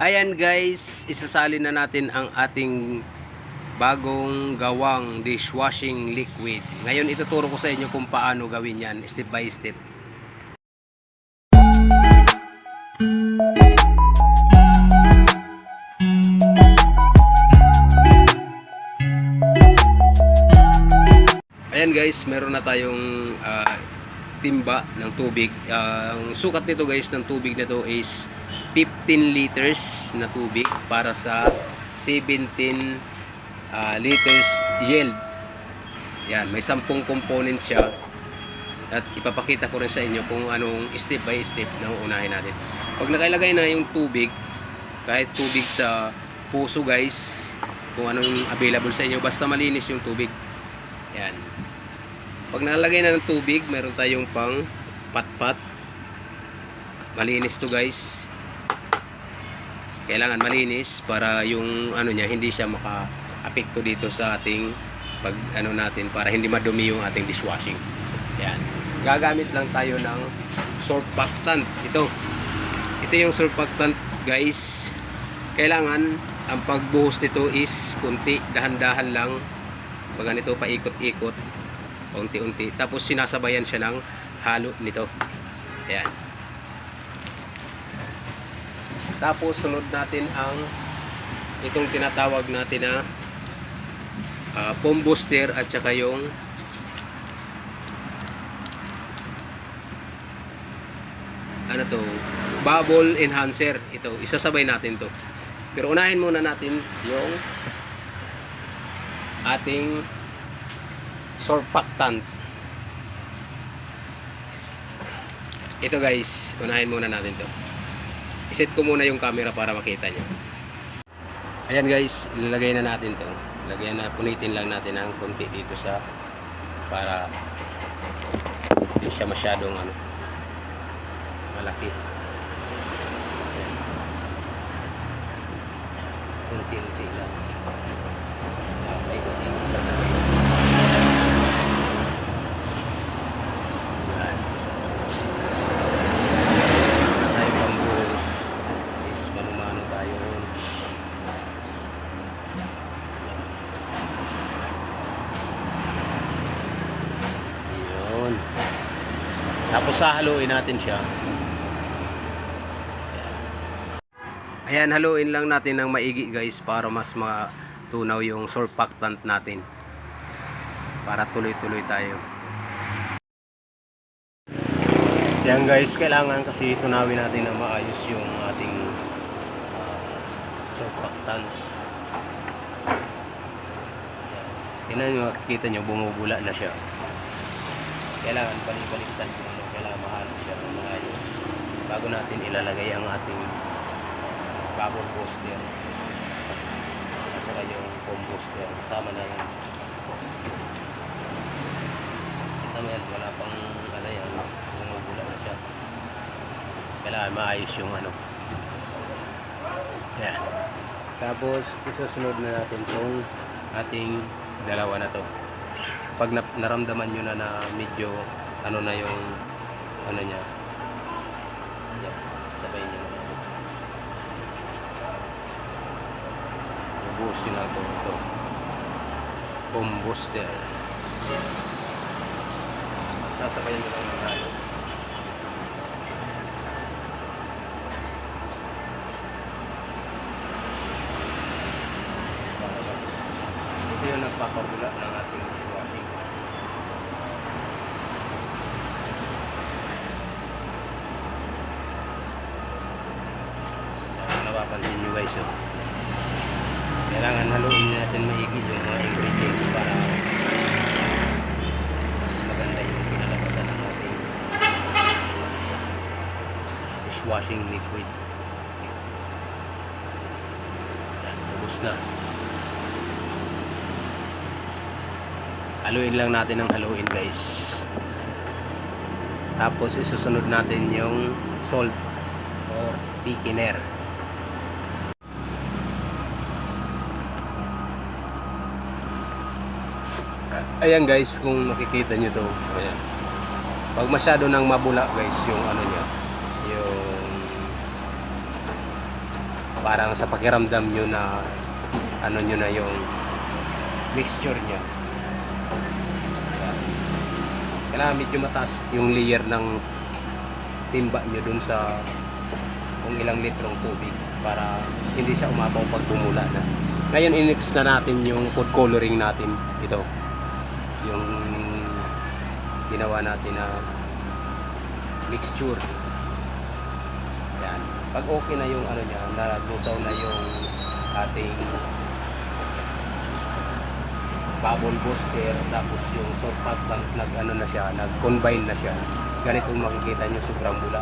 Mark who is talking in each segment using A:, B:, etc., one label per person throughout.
A: Ayan guys, isasalin na natin ang ating bagong gawang dishwashing liquid. Ngayon ituturo ko sa inyo kung paano gawin yan step by step. Ayan guys, meron na tayong ah, timba ng tubig. Ah, ang sukat nito guys ng tubig nito is 15 liters na tubig para sa 17 ah, liters yield. Yan, may 10 component siya. At ipapakita ko rin sa inyo kung anong step by step na uunahin natin. Pag nakailagay na yung tubig, kahit tubig sa puso guys, kung anong available sa inyo, basta malinis yung tubig. Yan. Pag nalagay na ng tubig, meron tayong pang patpat. Malinis to guys. Kailangan malinis para yung ano niya hindi siya maka-apekto dito sa ating pag ano natin para hindi madumi yung ating dishwashing. Yan. Gagamit lang tayo ng surfactant. Ito. Ito yung surfactant guys. Kailangan ang pagbuhos nito is kunti, dahan-dahan lang. Pag ganito paikot-ikot unti-unti. Tapos sinasabayan siya ng halo nito. Ayan. Tapos sunod natin ang itong tinatawag natin na uh, foam booster at saka yung ano to bubble enhancer ito isasabay natin to pero unahin muna natin yung ating surfactant ito guys unahin muna natin to. Iset ko muna yung camera para makita nyo. Ayan guys ilalagay na natin to. Lagyan na punitin lang natin ng konti dito sa para hindi siya masyadong ano malaki. Ayan. unti-unti lang. Ah, ikot-ikot lang natin. Yan. tayo pambuhos is manumano tayo yun tapos sahaluin natin siya ayan haluin lang natin ng maigi guys para mas matunaw yung surfactant natin para tuloy-tuloy tayo yan guys, kailangan kasi tunawin natin na maayos yung ating uh, surfactant. Yan. Tingnan nyo, makikita nyo, bumubula na siya. Kailangan balik-baliktad ko ano, kailangan mahalo siya ng maayos. Bago natin ilalagay ang ating bubble booster. At saka yung foam booster. Kasama na yung kita mo yan, wala pang ano yan, bumubula na siya. Kailangan maayos yung ano. Yan. Tapos, isusunod na natin itong ating dalawa na to. Pag na, naramdaman nyo na na medyo ano na yung ano niya. Yan. Sabay nyo na. Nyo na ito. Ito. Boom booster. Sasabayan nyo lang ng halo. Ito yung nagpapabula ng ating. Kung napapansin nyo guys, oh. Kailangan haluin natin maigi yung mga ingredients para mas maganda yung pinalabasan ng ating dishwashing liquid. Yan, ubos na. Haluin lang natin ng haluin guys. Tapos isusunod natin yung salt or thickener. Ayan guys, kung makikita nyo to. Ayan. Pag masyado nang mabula guys yung ano niya, yung parang sa pakiramdam nyo na ano nyo na yung mixture niya. Ayan. Kailangan medyo mataas yung layer ng timba nyo dun sa kung ilang litrong tubig para hindi siya umapaw pag bumula na. Ngayon, inix na natin yung food coloring natin. Ito. Ginawa natin na mixture. Yan. Pag okay na yung ano niya, naglusaw na yung ating bubble booster tapos yung surfactant nag ano na siya, nag-combine na siya. Ganito makikita nyo sobrang bula.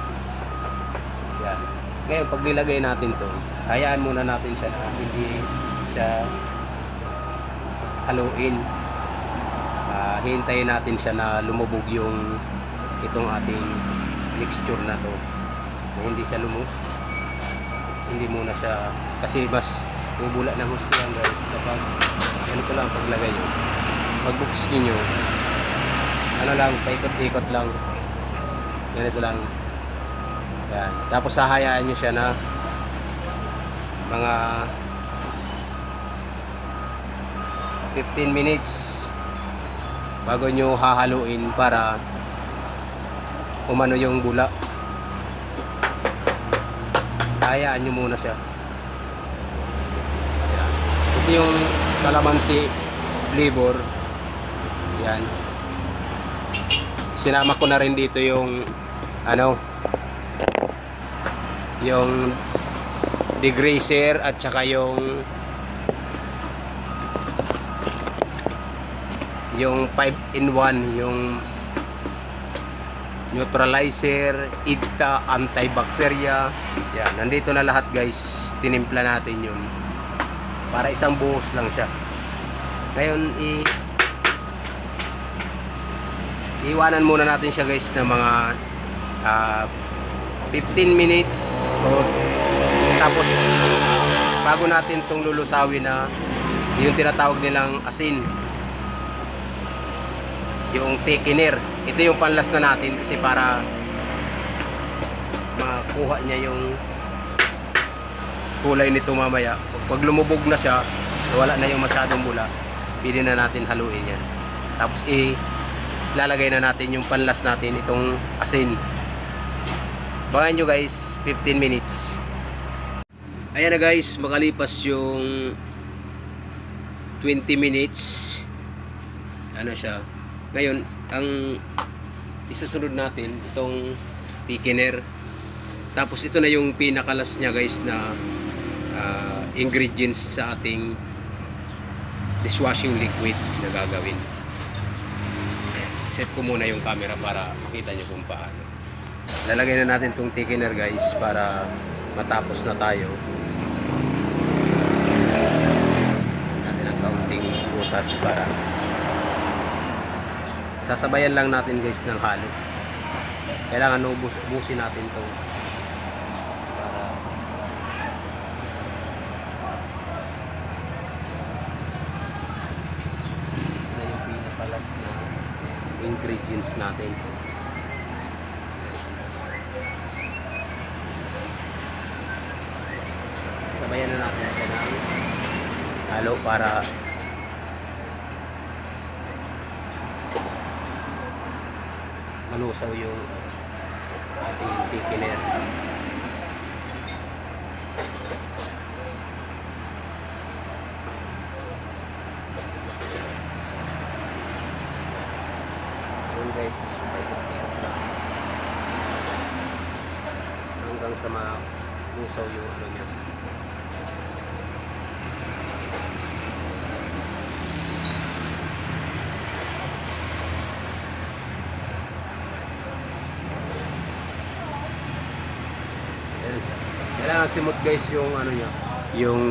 A: Yan. Ngayon, pag nilagay natin to, hayaan muna natin siya na hindi siya haluin. Hintayin natin siya na lumubog yung itong ating mixture na to. Na hindi siya lumu hindi muna siya kasi mas bubula ng gusto yan guys. Kapag ganito lang paglagay nyo pagbukis niyo ano lang paikot-ikot lang. Ganito lang. Yan. Tapos hahayaan nyo siya na mga 15 minutes bago nyo hahaluin para umano yung bula. Hayaan nyo muna siya. Ayan. ito yung kalamansi flavor yan sinama ko na rin dito yung ano yung degreaser at saka yung yung 5 in 1 yung neutralizer, IDTA, antibacteria. Yan, nandito na lahat guys. Tinimpla natin yun. Para isang buhos lang siya. Ngayon, i iwanan muna natin siya guys ng mga ah, 15 minutes o tapos bago natin tong lulusawin na yung tinatawag nilang asin yung thickener. Ito yung panlas na natin kasi para makuha niya yung kulay nito mamaya. Pag lumubog na siya, wala na yung masyadong bula, pwede na natin haluin yan. Tapos i lalagay na natin yung panlas natin itong asin. Bangan nyo guys, 15 minutes. Ayan na guys, makalipas yung 20 minutes. Ano siya, ngayon, ang isusunod natin, itong thickener. Tapos ito na yung pinakalas niya guys na ah, ingredients sa ating dishwashing liquid na gagawin. Set ko muna yung camera para makita nyo kung paano. Lalagay na natin itong thickener guys para matapos na tayo. Natin ang kaunting butas para sasabayan lang natin guys ng halo. Kailangan ubus ubusin natin to. Para na yung pinakalas na ingredients natin. Sabayan na natin ng halo para malusaw yung ating thickener. Yun guys. Hanggang sa malusaw yung ano niya. Ayan. Kailangan simot guys yung ano niya, yung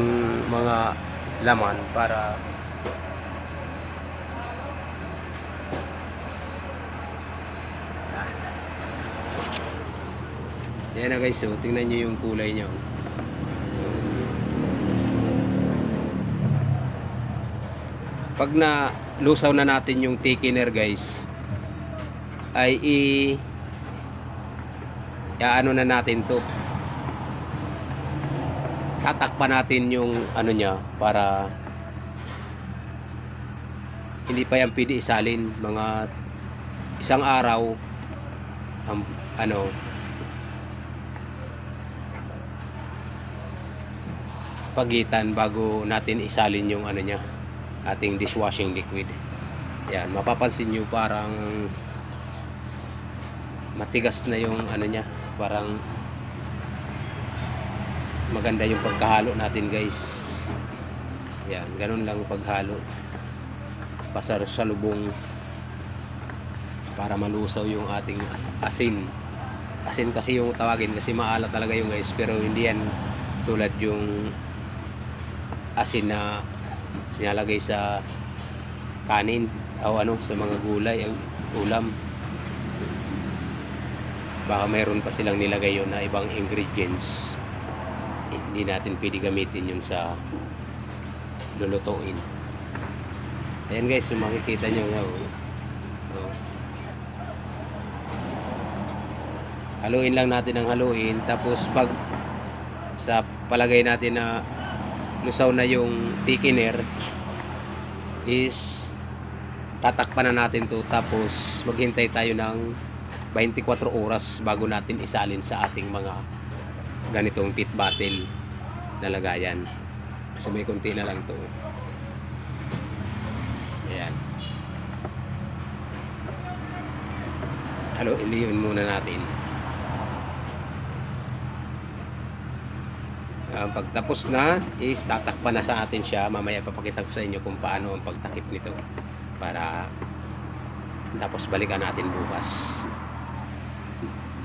A: mga laman para Yan na guys, so, tingnan nyo yung kulay niya. oh. Pag na lusaw na natin yung thickener guys, ay i ano na natin to tatakpan natin yung ano niya para hindi pa yan pwede isalin. Mga isang araw ang ano pagitan bago natin isalin yung ano niya ating dishwashing liquid. Yan mapapansin nyo parang matigas na yung ano niya parang maganda yung pagkahalo natin guys. Yan ganun lang paghalo. Pasar sa lubong para malusaw yung ating as- asin. Asin kasi yung tawagin kasi maalat talaga yung guys pero hindi yan tulad yung asin na nilalagay sa kanin o ano sa mga gulay ulam. Baka mayroon pa silang nilagay yun na ibang ingredients hindi natin pwede gamitin yun sa lulutuin. Ayan guys yung makikita nyo nga oh. Haluin lang natin ang haluin tapos pag sa palagay natin na lusaw na yung thickener is tatakpan na natin to tapos maghintay tayo ng 24 oras bago natin isalin sa ating mga ganitong pit bottle na lagayan kasi may konti na lang to. Ayan. Halo iliyon muna natin. Ah, pagtapos na is tatakpan na sa atin siya. Mamaya papakita ko sa inyo kung paano ang pagtakip nito para tapos balikan natin bukas.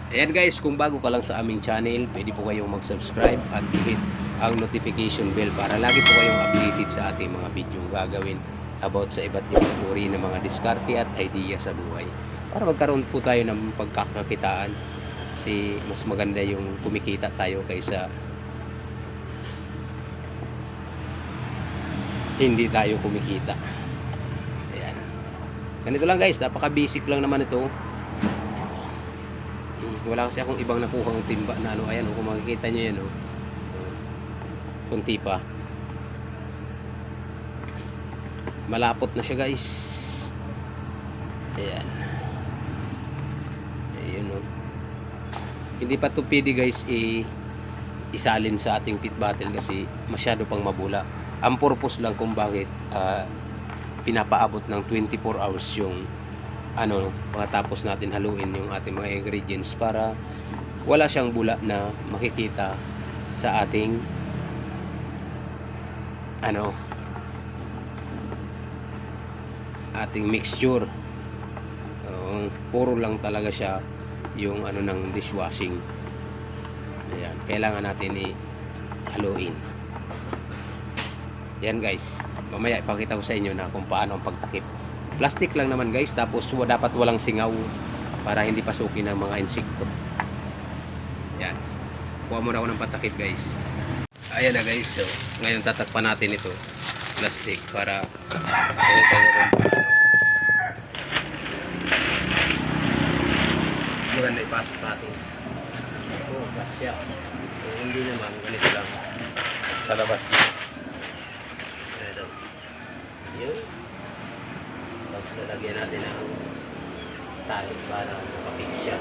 A: Ayan guys. Kung bago ka lang sa aming channel pwede po kayong mag subscribe at hit ang notification bell para lagi po kayong updated sa ating mga video gagawin about sa iba't ibang uri ng mga diskarte at idea sa buhay para magkaroon po tayo ng pagkakakitaan kasi mas maganda yung kumikita tayo kaysa hindi tayo kumikita. Ayan. Ganito lang guys, napaka basic lang naman ito. Hmm, Wala kasi akong ibang nakuhang timba na ano, ayan, oh, kung makikita nyo yan, oh. Kunti pa. Malapot na siya guys. Ayan. Ayun, oh. Hindi pa to pwede guys, i isalin sa ating pit bottle kasi masyado pang mabula ang purpose lang kung bakit ah, pinapaabot ng 24 hours yung ano pagkatapos natin haluin yung ating mga ingredients para wala siyang bula na makikita sa ating ano ating mixture Oo, puro lang talaga siya yung ano ng dishwashing ayan kailangan natin i haluin yan guys. Mamaya ipakita ko sa inyo na kung paano ang pagtakip. Plastic lang naman guys. Tapos dapat walang singaw para hindi pasukin ng mga insekto. Yan. Kuha muna ako ng patakip guys. Ayan na guys. So, ngayon tatakpan natin ito. Plastic para makita nyo kung paano. Maganda ipasok natin. Oh, kasya. Kung hindi naman, ganito lang. Sa labas na. Ito. Yun. Tapos lalagyan natin ng tali para makapix siya.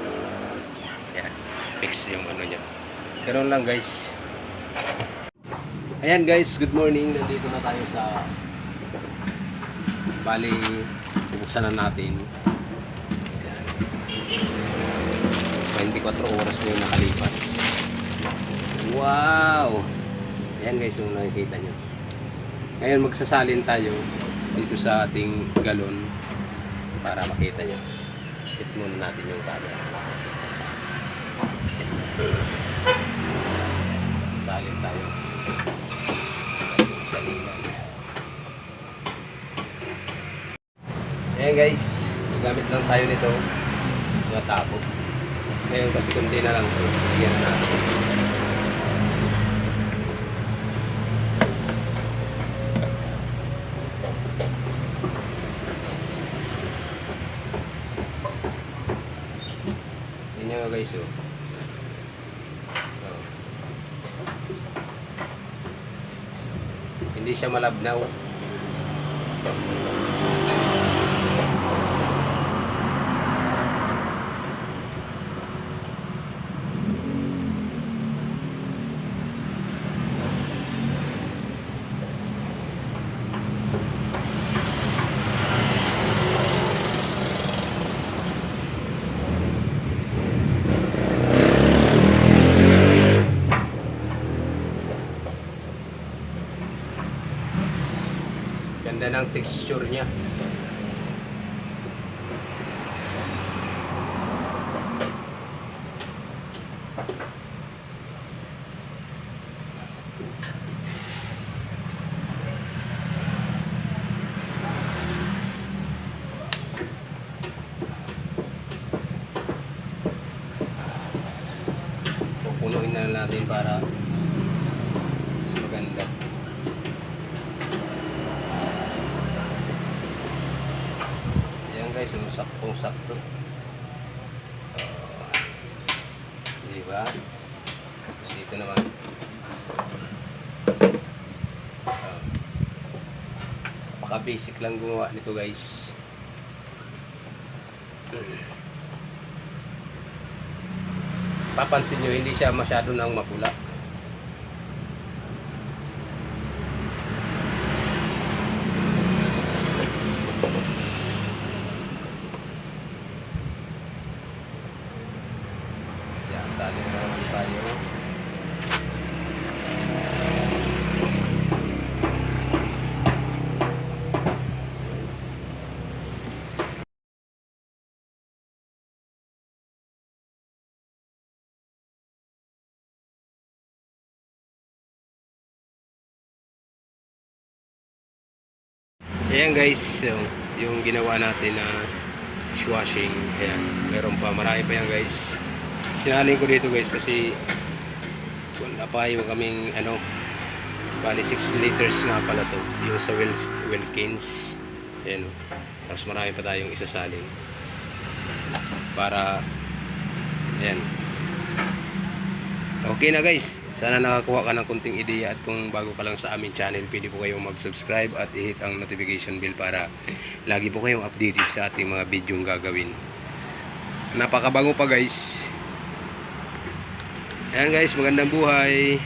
A: Yan. Fix yung ano niya. Ganun lang guys. Ayan guys, good morning. Nandito na tayo sa Bali, bubuksan na natin. Ayan. 24 oras na yung nakalipas. Wow! Ayan guys, yung nakikita nyo. Ngayon magsasalin tayo dito sa ating galon para makita nyo. Set muna natin yung camera. Sasalin tayo. Ayan guys, gamit lang tayo nito sa tapo. Ngayon kasi kunti na lang ito. Lagyan na natin. Yan nga guys. Oh. Siya malabnaw. Ganda ng texture niya. Pupunuin na natin para mas maganda. Ayan guys, yung saktong sakto. Uh, di ba? Tapos dito naman. Uh, Paka-basic lang gumawa nito guys. Papansin nyo, hindi siya masyado nang mapula. Yan, sali na naman tayo. Ayan guys, so, yung ginawa natin na washing, ayan, meron pa, marami pa yan guys. Sinaling ko dito guys kasi wala pa yung kaming ano, bali 6 liters nga pala to, yung sa Wil Wilkins. Ayan, oh. tapos marami pa tayong isasaling. Para, ayan, Okay na guys, sana nakakuha ka ng kunting ideya at kung bago ka lang sa aming channel, pwede po kayong mag-subscribe at i-hit ang notification bell para lagi po kayong updated sa ating mga video gagawin. Napakabango pa guys. Ayan guys, magandang buhay.